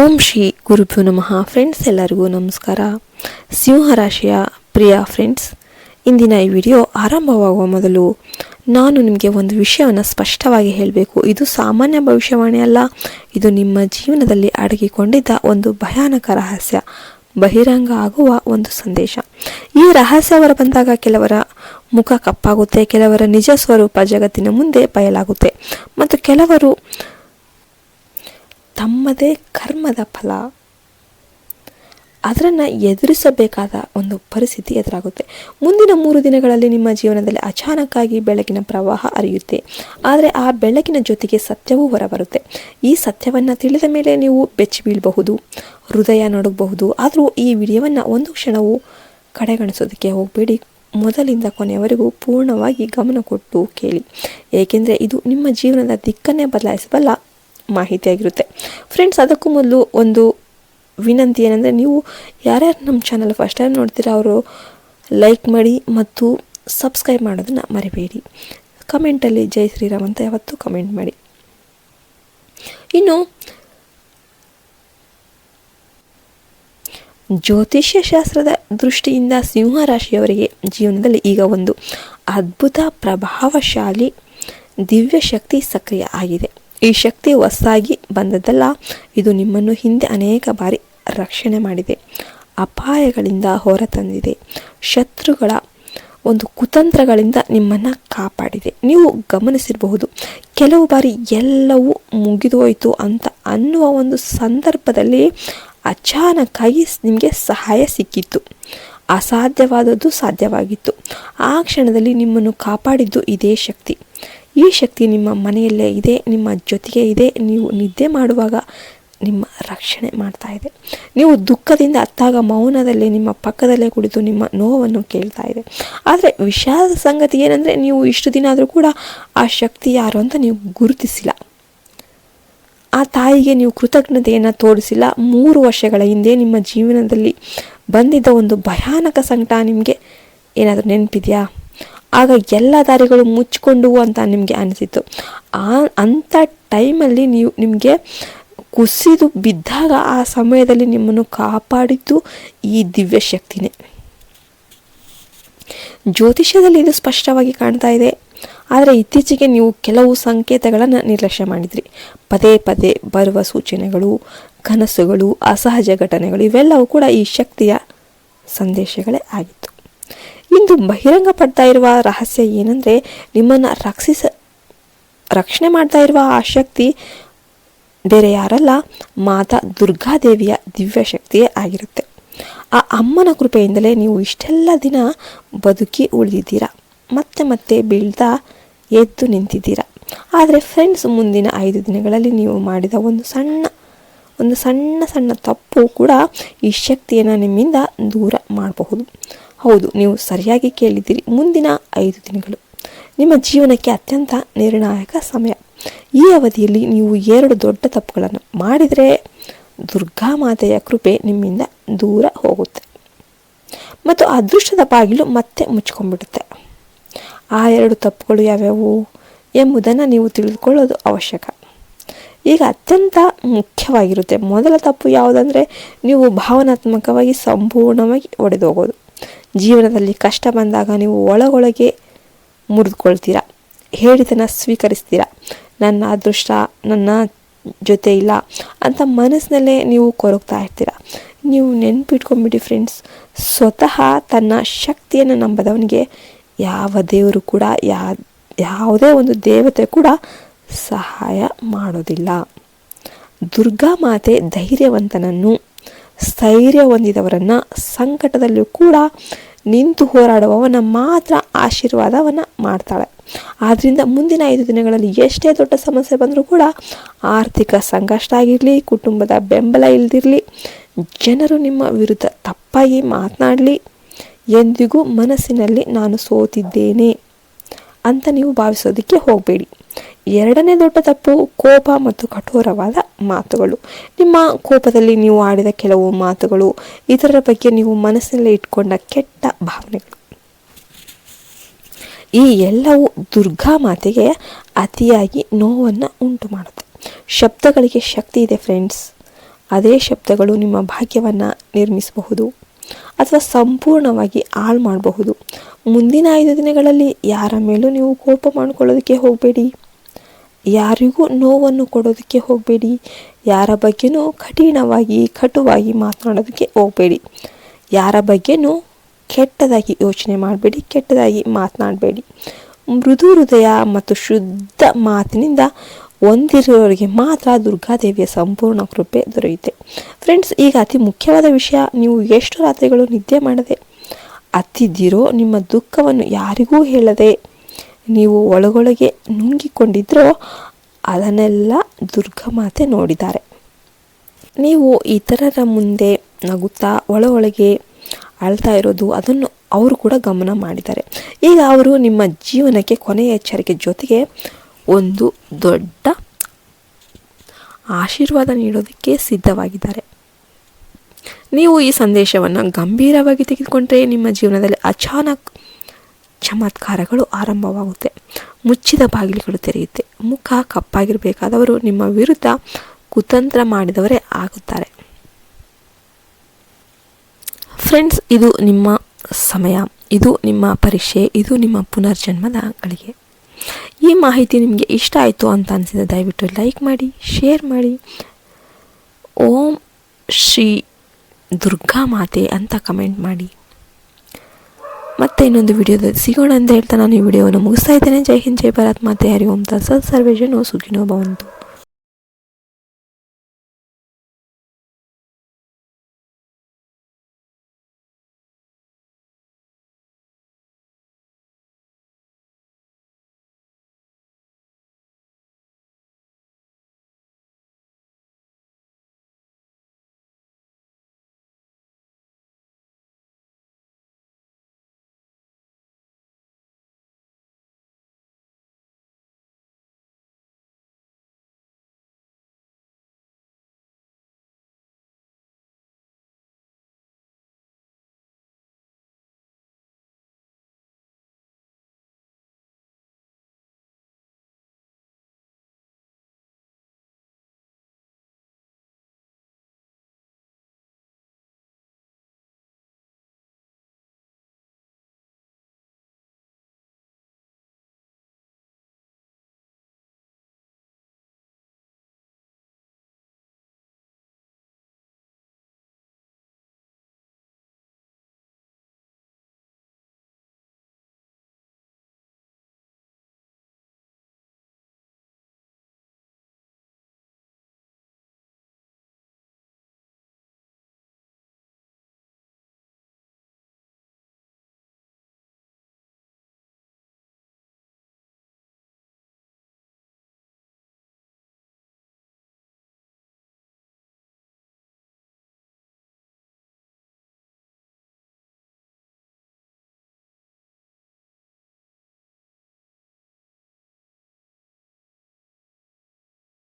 ಓಂ ಶ್ರೀ ಗುರುಭ್ಯೋ ನಮಃ ಫ್ರೆಂಡ್ಸ್, ಎಲ್ಲರಿಗೂ ನಮಸ್ಕಾರ. ಸಿಂಹ ರಾಶಿಯ ಪ್ರಿಯ ಫ್ರೆಂಡ್ಸ್, ಇಂದಿನ ಈ ವಿಡಿಯೋ ಆರಂಭವಾಗುವ ಮೊದಲು ನಾನು ನಿಮಗೆ ಒಂದು ವಿಷಯವನ್ನು ಸ್ಪಷ್ಟವಾಗಿ ಹೇಳಬೇಕು. ಇದು ಸಾಮಾನ್ಯ ಭವಿಷ್ಯವಾಣಿ ಅಲ್ಲ, ಇದು ನಿಮ್ಮ ಜೀವನದಲ್ಲಿ ಅಡಗಿಕೊಂಡಿದ್ದ ಒಂದು ಭಯಾನಕ ರಹಸ್ಯ, ಬಹಿರಂಗ ಆಗುವ ಒಂದು ಸಂದೇಶ. ಈ ರಹಸ್ಯವರ ಬಂದಾಗ ಕೆಲವರ ಮುಖ ಕಪ್ಪಾಗುತ್ತೆ, ಕೆಲವರ ನಿಜ ಸ್ವರೂಪ ಜಗತ್ತಿನ ಮುಂದೆ ಬಯಲಾಗುತ್ತೆ. ಮತ್ತು ಕೆಲವರು ತಮ್ಮದೇ ಕರ್ಮದ ಫಲ. ಅದರನ್ನು ಎದುರಿಸಬೇಕಾದ ಒಂದು ಪರಿಸ್ಥಿತಿ ಎದುರಾಗುತ್ತೆ. ಮುಂದಿನ ಮೂರು ದಿನಗಳಲ್ಲಿ ನಿಮ್ಮ ಜೀವನದಲ್ಲಿ ಅಚಾನಕ್ಕಾಗಿ ಬೆಳಕಿನ ಪ್ರವಾಹ ಅರಿಯುತ್ತೆ. ಆದರೆ ಆ ಬೆಳಕಿನ ಜೊತೆಗೆ ಸತ್ಯವೂ ಹೊರಬರುತ್ತೆ. ಈ ಸತ್ಯವನ್ನು ತಿಳಿದ ಮೇಲೆ ನೀವು ಬೆಚ್ಚಿ ಬೀಳಬಹುದು, ಹೃದಯ ನಡುಗಬಹುದು ಆದರೂ ಈ ವಿಡಿಯೋವನ್ನು ಒಂದು ಕ್ಷಣವೂ ಕಡೆಗಣಿಸೋದಕ್ಕೆ ಹೋಗಬೇಡಿ. ಮೊದಲಿಂದ ಕೊನೆಯವರೆಗೂ ಪೂರ್ಣವಾಗಿ ಗಮನ ಕೊಟ್ಟು ಕೇಳಿ. ಏಕೆಂದರೆ ಇದು ನಿಮ್ಮ ಜೀವನದ ದಿಕ್ಕನ್ನೇ ಬದಲಾಯಿಸಬಲ್ಲ ಮಾಹಿತಿಯಾಗಿರುತ್ತೆ. ಫ್ರೆಂಡ್ಸ್ ಅದಕ್ಕೂ ಮೊದಲು ಒಂದು ವಿನಂತಿ ಏನಂದರೆ ನೀವು ಯಾರ್ಯಾರು ನಮ್ಮ ಚಾನಲ್ ಫಸ್ಟ್ ಟೈಮ್ ನೋಡ್ತೀರಾ ಅವರು ಲೈಕ್ ಮಾಡಿ ಮತ್ತು ಸಬ್ಸ್ಕ್ರೈಬ್ ಮಾಡೋದನ್ನು ಮರಿಬೇಡಿ. ಕಮೆಂಟಲ್ಲಿ ಜೈ ಶ್ರೀರಾಮ್ ಅಂತ ಯಾವತ್ತೂ ಕಮೆಂಟ್ ಮಾಡಿ. ಇನ್ನು ಜ್ಯೋತಿಷ್ಯ ಶಾಸ್ತ್ರದ ದೃಷ್ಟಿಯಿಂದ ಸಿಂಹ ರಾಶಿಯವರಿಗೆ ಜೀವನದಲ್ಲಿ ಈಗ ಒಂದು ಅದ್ಭುತ ಪ್ರಭಾವಶಾಲಿ ದಿವ್ಯ ಶಕ್ತಿ ಸಕ್ರಿಯ ಆಗಿದೆ. ಈ ಶಕ್ತಿ ಹೊಸ್ಸಾಗಿ ಬಂದದ್ದಲ್ಲ, ಇದು ನಿಮ್ಮನ್ನು ಹಿಂದೆ ಅನೇಕ ಬಾರಿ ರಕ್ಷಣೆ ಮಾಡಿದೆ. ಅಪಾಯಗಳಿಂದ ಹೊರತಂದಿದೆ ಶತ್ರುಗಳ ಒಂದು ಕುತಂತ್ರಗಳಿಂದ ನಿಮ್ಮನ್ನು ಕಾಪಾಡಿದೆ. ನೀವು ಗಮನಿಸಿರಬಹುದು, ಕೆಲವು ಬಾರಿ ಎಲ್ಲವೂ ಮುಗಿದೋಯಿತು ಅಂತ ಅನ್ನುವ ಒಂದು ಸಂದರ್ಭದಲ್ಲಿ ಅಚಾನಕ್ಕಾಗಿ ನಿಮಗೆ ಸಹಾಯ ಸಿಕ್ಕಿತ್ತು. ಅಸಾಧ್ಯವಾದದ್ದು ಸಾಧ್ಯವಾಗಿತ್ತು. ಆ ಕ್ಷಣದಲ್ಲಿ ನಿಮ್ಮನ್ನು ಕಾಪಾಡಿದ್ದು ಇದೇ ಶಕ್ತಿ. ಈ ಶಕ್ತಿ ನಿಮ್ಮ ಮನೆಯಲ್ಲೇ ಇದೆ, ನಿಮ್ಮ ಜೊತೆಗೆ ಇದೆ. ನೀವು ನಿದ್ದೆ ಮಾಡುವಾಗ ನಿಮ್ಮ ರಕ್ಷಣೆ ಮಾಡ್ತಾ ಇದೆ. ನೀವು ದುಃಖದಿಂದ ಅತ್ತಾಗ ಮೌನದಲ್ಲಿ ನಿಮ್ಮ ಪಕ್ಕದಲ್ಲೇ ಕುಳಿತು ನಿಮ್ಮ ನೋವನ್ನು ಕೇಳ್ತಾ ಇದೆ. ಆದರೆ ವಿಷಾದ ಸಂಗತಿ ಏನಂದರೆ ನೀವು ಇಷ್ಟು ದಿನ ಆದರೂ ಕೂಡ ಆ ಶಕ್ತಿ ಯಾರು ಅಂತ ನೀವು ಗುರುತಿಸಿಲ್ಲ. ಆ ತಾಯಿಗೆ ನೀವು ಕೃತಜ್ಞತೆಯನ್ನು ತೋರಿಸಿಲ್ಲ. ಮೂರು ವರ್ಷಗಳ ಹಿಂದೆ ನಿಮ್ಮ ಜೀವನದಲ್ಲಿ ಬಂದಿದ್ದ ಒಂದು ಭಯಾನಕ ಸಂಕಟ ನಿಮಗೆ ಏನಾದರೂ ನೆನಪಿದೆಯಾ? ಆಗ ಎಲ್ಲ ದಾರಿಗಳು ಮುಚ್ಚಿಕೊಂಡು ಅಂತ ನಿಮಗೆ ಅನಿಸಿತು ಆ ಅಂಥ ಟೈಮಲ್ಲಿ ನೀವು ನಿಮಗೆ ಕುಸಿದು ಬಿದ್ದಾಗ ಆ ಸಮಯದಲ್ಲಿ ನಿಮ್ಮನ್ನು ಕಾಪಾಡಿದ್ದು ಈ ದಿವ್ಯ ಶಕ್ತಿನೇ. ಜ್ಯೋತಿಷ್ಯದಲ್ಲಿ ಇದು ಸ್ಪಷ್ಟವಾಗಿ ಕಾಣ್ತಾ ಇದೆ. ಆದರೆ ಇತ್ತೀಚೆಗೆ ನೀವು ಕೆಲವು ಸಂಕೇತಗಳನ್ನು ನಿರ್ಲಕ್ಷ್ಯ ಮಾಡಿದ್ರಿ. ಪದೇ ಪದೇ ಬರುವ ಸೂಚನೆಗಳು, ಕನಸುಗಳು, ಅಸಹಜ ಘಟನೆಗಳು ಇವೆಲ್ಲವೂ ಕೂಡ ಈ ಶಕ್ತಿಯ ಸಂದೇಶಗಳೇ ಆಗಿತ್ತು. ಇಂದು ಬಹಿರಂಗ ಪಡ್ತಾ ಇರುವ ರಹಸ್ಯ ಏನಂದರೆ ನಿಮ್ಮನ್ನು ರಕ್ಷಿಸ, ರಕ್ಷಣೆ ಮಾಡ್ತಾ ಇರುವ ಆ ಶಕ್ತಿ ಬೇರೆ ಯಾರಲ್ಲ, ಮಾತಾ ದುರ್ಗಾದೇವಿಯ ದಿವ್ಯ ಶಕ್ತಿಯೇ ಆಗಿರುತ್ತೆ. ಆ ಅಮ್ಮನ ಕೃಪೆಯಿಂದಲೇ ನೀವು ಇಷ್ಟೆಲ್ಲ ದಿನ ಬದುಕಿ ಉಳಿದಿದ್ದೀರಾ. ಮತ್ತೆ ಮತ್ತೆ ಬೀಳ್ತಾ ಎದ್ದು ನಿಂತಿದ್ದೀರಾ. ಆದರೆ ಫ್ರೆಂಡ್ಸ್ ಮುಂದಿನ ಐದು ದಿನಗಳಲ್ಲಿ ನೀವು ಮಾಡಿದ ಒಂದು ಸಣ್ಣ ಒಂದು ಸಣ್ಣ ಸಣ್ಣ ತಪ್ಪು ಕೂಡ ಈ ಶಕ್ತಿಯನ್ನು ನಿಮ್ಮಿಂದ ದೂರ ಮಾಡಬಹುದು. ಹೌದು, ನೀವು ಸರಿಯಾಗಿ ಕೇಳಿದ್ದೀರಿ. ಮುಂದಿನ ಐದು ದಿನಗಳು. ನಿಮ್ಮ ಜೀವನಕ್ಕೆ ಅತ್ಯಂತ ನಿರ್ಣಾಯಕ ಸಮಯ. ಈ ಅವಧಿಯಲ್ಲಿ ನೀವು ಎರಡು ದೊಡ್ಡ ತಪ್ಪುಗಳನ್ನು ಮಾಡಿದರೆ ದುರ್ಗಾ ಮಾತೆಯ ಕೃಪೆ ನಿಮ್ಮಿಂದ ದೂರ ಹೋಗುತ್ತೆ. ಮತ್ತು ಅದೃಷ್ಟದ ಬಾಗಿಲು ಮತ್ತೆ ಮುಚ್ಕೊಂಡ್ಬಿಡುತ್ತೆ. ಆ ಎರಡು ತಪ್ಪುಗಳು ಯಾವ್ಯಾವು ಎಂಬುದನ್ನು ನೀವು ತಿಳಿದುಕೊಳ್ಳೋದು ಅವಶ್ಯಕ. ಈಗ ಅತ್ಯಂತ ಮುಖ್ಯವಾಗಿರುತ್ತೆ. ಮೊದಲ ತಪ್ಪು ಯಾವುದಂದರೆ ನೀವು ಭಾವನಾತ್ಮಕವಾಗಿ ಸಂಪೂರ್ಣವಾಗಿ ಒಡೆದು ಹೋಗೋದು. ಜೀವನದಲ್ಲಿ ಕಷ್ಟ ಬಂದಾಗ ನೀವು ಒಳಗೊಳಗೆ ಮುರಿದುಕೊಳ್ತೀರಾ. ಹೇಳಿತನ ಸ್ವೀಕರಿಸ್ತೀರಾ. ನನ್ನ ಅದೃಷ್ಟ, ನನ್ನ ಜೊತೆ ಇಲ್ಲ ಅಂತ ಮನಸ್ಸಿನಲ್ಲೇ ನೀವು ಕೊರಗ್ತಾ ಇರ್ತೀರ. ನೀವು ನೆನ್ಪಿಟ್ಕೊಂಬಿಡಿ ಫ್ರೆಂಡ್ಸ್, ಸ್ವತಃ ತನ್ನ ಶಕ್ತಿಯನ್ನು ನಂಬದವನಿಗೆ ಯಾವ ದೇವರು ಕೂಡ, ಯಾ, ಯಾವುದೇ ಒಂದು ದೇವತೆ ಕೂಡ ಸಹಾಯ ಮಾಡೋದಿಲ್ಲ. ದುರ್ಗಾ ಮಾತೆ ಧೈರ್ಯವಂತನನ್ನು, ಸ್ಥೈರ್ಯ ಹೊಂದಿದವರನ್ನು ಸಂಕಟದಲ್ಲೂ ಕೂಡ ನಿಂತು ಹೋರಾಡುವವನ ಮಾತ್ರ ಆಶೀರ್ವಾದವನ್ನು ಮಾಡ್ತಾಳೆ. ಆದ್ದರಿಂದ ಮುಂದಿನ ಐದು ದಿನಗಳಲ್ಲಿ ಎಷ್ಟೇ ದೊಡ್ಡ ಸಮಸ್ಯೆ ಬಂದರೂ ಕೂಡ ಆರ್ಥಿಕ ಸಂಕಷ್ಟ ಆಗಿರಲಿ, ಕುಟುಂಬದ ಬೆಂಬಲ ಇಲ್ಲದಿರಲಿ ಜನರು ನಿಮ್ಮ ವಿರುದ್ಧ ತಪ್ಪಾಗಿ ಮಾತನಾಡಲಿ, ಎಂದಿಗೂ ಮನಸ್ಸಿನಲ್ಲಿ ನಾನು ಸೋತಿದ್ದೇನೆ ಅಂತ ನೀವು ಭಾವಿಸೋದಕ್ಕೆ ಹೋಗಬೇಡಿ. ಎರಡನೇ ದೊಡ್ಡ ತಪ್ಪು ಕೋಪ ಮತ್ತು ಕಠೋರವಾದ ಮಾತುಗಳು. ನಿಮ್ಮ ಕೋಪದಲ್ಲಿ ನೀವು ಆಡಿದ ಕೆಲವು ಮಾತುಗಳು, ಇದರ ಬಗ್ಗೆ ನೀವು ಮನಸ್ಸಿನಲ್ಲಿ ಇಟ್ಕೊಂಡ ಕೆಟ್ಟ ಭಾವನೆಗಳು. ಈ ಎಲ್ಲವೂ ದುರ್ಗಾ ಮಾತೆಗೆ ಅತಿಯಾಗಿ ನೋವನ್ನು ಉಂಟು ಮಾಡುತ್ತೆ ಶಬ್ದಗಳಿಗೆ ಶಕ್ತಿ ಇದೆ ಫ್ರೆಂಡ್ಸ್ ಅದೇ ಶಬ್ದಗಳು ನಿಮ್ಮ ಭಾಗ್ಯವನ್ನು ನಿರ್ಮಿಸಬಹುದು ಅಥವಾ ಸಂಪೂರ್ಣವಾಗಿ ಹಾಳು ಮಾಡಬಹುದು. ಮುಂದಿನ ಐದು ದಿನಗಳಲ್ಲಿ ಯಾರ ಮೇಲೂ ನೀವು ಕೋಪ ಮಾಡಿಕೊಳ್ಳೋದಕ್ಕೆ ಹೋಗಬೇಡಿ. ಯಾರಿಗೂ ನೋವನ್ನು ಕೊಡೋದಕ್ಕೆ ಹೋಗಬೇಡಿ. ಯಾರ ಬಗ್ಗೆನೂ ಕಠಿಣವಾಗಿ, ಕಟುವಾಗಿ ಮಾತನಾಡೋದಕ್ಕೆ ಹೋಗಬೇಡಿ. ಯಾರ ಬಗ್ಗೆನೂ ಕೆಟ್ಟದಾಗಿ ಯೋಚನೆ ಮಾಡಬೇಡಿ, ಕೆಟ್ಟದಾಗಿ ಮಾತನಾಡಬೇಡಿ. ಮೃದು ಹೃದಯ ಮತ್ತು ಶುದ್ಧ ಮಾತಿನಿಂದ ಹೊಂದಿರುವವರಿಗೆ ಮಾತ್ರ ದುರ್ಗಾದೇವಿಯ ಸಂಪೂರ್ಣ ಕೃಪೆ ದೊರೆಯುತ್ತೆ. ಫ್ರೆಂಡ್ಸ್ ಈಗ ಅತಿ ಮುಖ್ಯವಾದ ವಿಷಯ, ನೀವು ಎಷ್ಟು ರಾತ್ರಿಗಳು ನಿದ್ದೆ ಮಾಡದೆ ಅತ್ತಿದ್ದೀರೋ, ನಿಮ್ಮ ದುಃಖವನ್ನು ಯಾರಿಗೂ ಹೇಳದೆ ನೀವು ಒಳಗೊಳಗೆ ನುಂಗಿಕೊಂಡಿದ್ರೋ, ಅದನ್ನೆಲ್ಲ ದುರ್ಗಮಾತೆ ನೋಡಿದ್ದಾರೆ. ನೀವು ಇತರರ ಮುಂದೆ ನಗುತ್ತಾ ಒಳ ಅಳ್ತಾ ಇರೋದು, ಅದನ್ನು ಅವರು ಕೂಡ ಗಮನ ಮಾಡಿದ್ದಾರೆ. ಈಗ ಅವರು ನಿಮ್ಮ ಜೀವನಕ್ಕೆ ಕೊನೆಯ ಎಚ್ಚರಿಕೆ ಜೊತೆಗೆ ಒಂದು ದೊಡ್ಡ ಆಶೀರ್ವಾದ ನೀಡೋದಕ್ಕೆ ಸಿದ್ಧವಾಗಿದ್ದಾರೆ. ನೀವು ಈ ಸಂದೇಶವನ್ನು ಗಂಭೀರವಾಗಿ ತೆಗೆದುಕೊಂಡ್ರೆ ನಿಮ್ಮ ಜೀವನದಲ್ಲಿ ಅಚಾನಕ್ ಚಮತ್ಕಾರಗಳು ಆರಂಭವಾಗುತ್ತೆ. ಮುಚ್ಚಿದ ಬಾಗಿಲುಗಳು ತೆರೆಯುತ್ತೆ. ಮುಖ ಕಪ್ಪಾಗಿರಬೇಕಾದವರು ನಿಮ್ಮ ವಿರುದ್ಧ ಕುತಂತ್ರ ಮಾಡಿದವರೇ ಆಗುತ್ತಾರೆ. ಫ್ರೆಂಡ್ಸ್ ಇದು ನಿಮ್ಮ ಸಮಯ. ಇದು ನಿಮ್ಮ ಪರೀಕ್ಷೆ. ಇದು ನಿಮ್ಮ ಪುನರ್ಜನ್ಮದ ಗಳಿಗೆ. ಈ ಮಾಹಿತಿ ನಿಮಗೆ ಇಷ್ಟ ಆಯಿತು ಅಂತ ಅನಿಸಿದ ದಯವಿಟ್ಟು ಲೈಕ್ ಮಾಡಿ ಶೇರ್ ಮಾಡಿ. ಓಂ ಶ್ರೀ ದುರ್ಗಾ ಮಾತೆ ಅಂತ ಕಮೆಂಟ್ ಮಾಡಿ. ಮತ್ತೆ ಇನ್ನೊಂದು ವಿಡಿಯೋದಲ್ಲಿ ಸಿಗೋಣ ಅಂತ ಹೇಳ್ತಾ ನಾನು ಈ ವಿಡಿಯೋವನ್ನು ಮುಗಿಸ್ತಾ ಇದ್ದೇನೆ. ಜೈ ಹಿಂದ್, ಜೈ ಭಾರತ್. ಮಾತೆ ಹರಿ ಓಂ. ತತ್ಸತ್ ಸರ್ವೇಜನೋ ಸುಖಿನೋ ಭವಂತು.